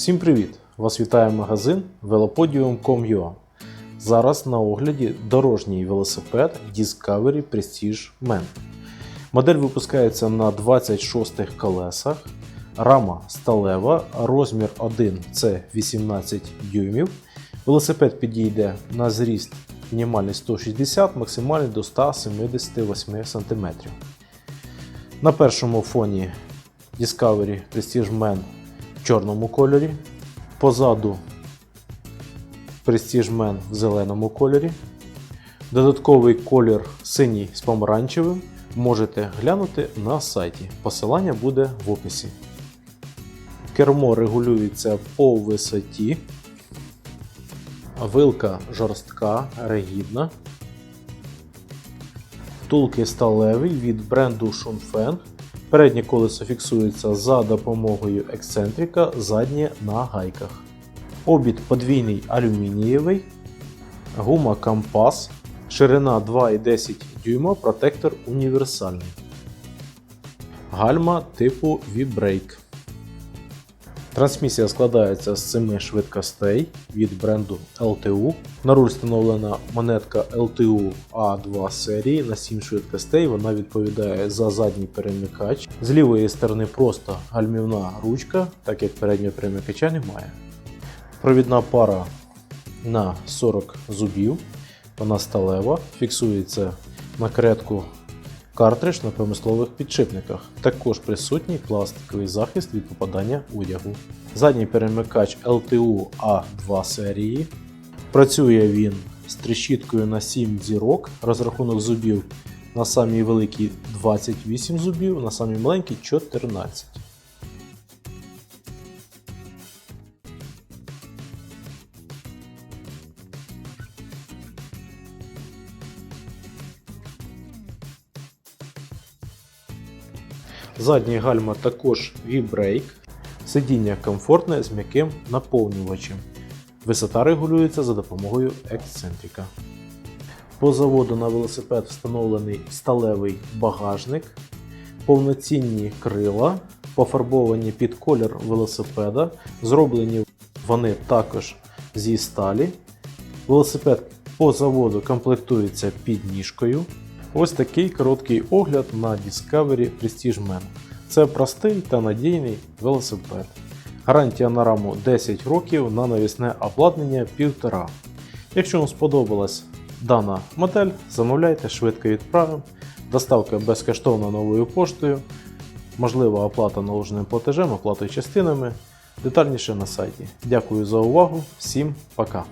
Всім привіт! Вас вітає магазин velopodium.com.ua Зараз на огляді дорожній велосипед Discovery Prestige Man. Модель випускається на 26 колесах, рама сталева, розмір 1 це 18 дюймів. Велосипед підійде на зріст мінімальний 160, максимальний до 178 см. На першому фоні Discovery Prestige Man в чорному кольорі. Позаду Prestige Man в зеленому кольорі. Додатковий колір синій з помаранчевим можете глянути на сайті. Посилання буде в описі. Кермо регулюється по висоті. Вилка жорстка, ригідна. Втулки сталевий від бренду Schonfeng. Переднє колесо фіксується за допомогою ексцентрика, заднє на гайках. Обід подвійний алюмінієвий, гума Компас, ширина 2,10 дюйма, протектор універсальний. Гальма типу V-Brake. Трансмісія складається з 7 швидкостей від бренду LTU. На руль встановлена монетка LTU A2 серії на 7 швидкостей. Вона відповідає за задній перемикач. З лівої сторони просто гальмівна ручка, так як переднього перемикача немає. Провідна пара на 40 зубів. Вона сталева, фіксується на каретку картридж на промислових підшипниках. Також присутній пластиковий захист від попадання одягу. Задній перемикач LTU A2 серії. Працює він з трещіткою на 7 зірок, розрахунок зубів на самій великій 28 зубів, на самій маленькій 14. Задній гальма також V-Brake. Сидіння комфортне з м'яким наповнювачем. Висота регулюється за допомогою ексцентрика. По заводу на велосипед встановлений сталевий багажник, повноцінні крила, пофарбовані під колір велосипеда. Зроблені вони також зі сталі. Велосипед по заводу комплектується підніжкою. Ось такий короткий огляд на Discovery Prestige Man. Це простий та надійний велосипед. Гарантія на раму 10 років на навісне обладнання 1,5. Якщо вам сподобалась дана модель, замовляйте швидко відправимо. Доставка безкоштовна новою поштою. Можлива оплата наложеним платежем, оплатою частинами. Детальніше на сайті. Дякую за увагу. Всім пока!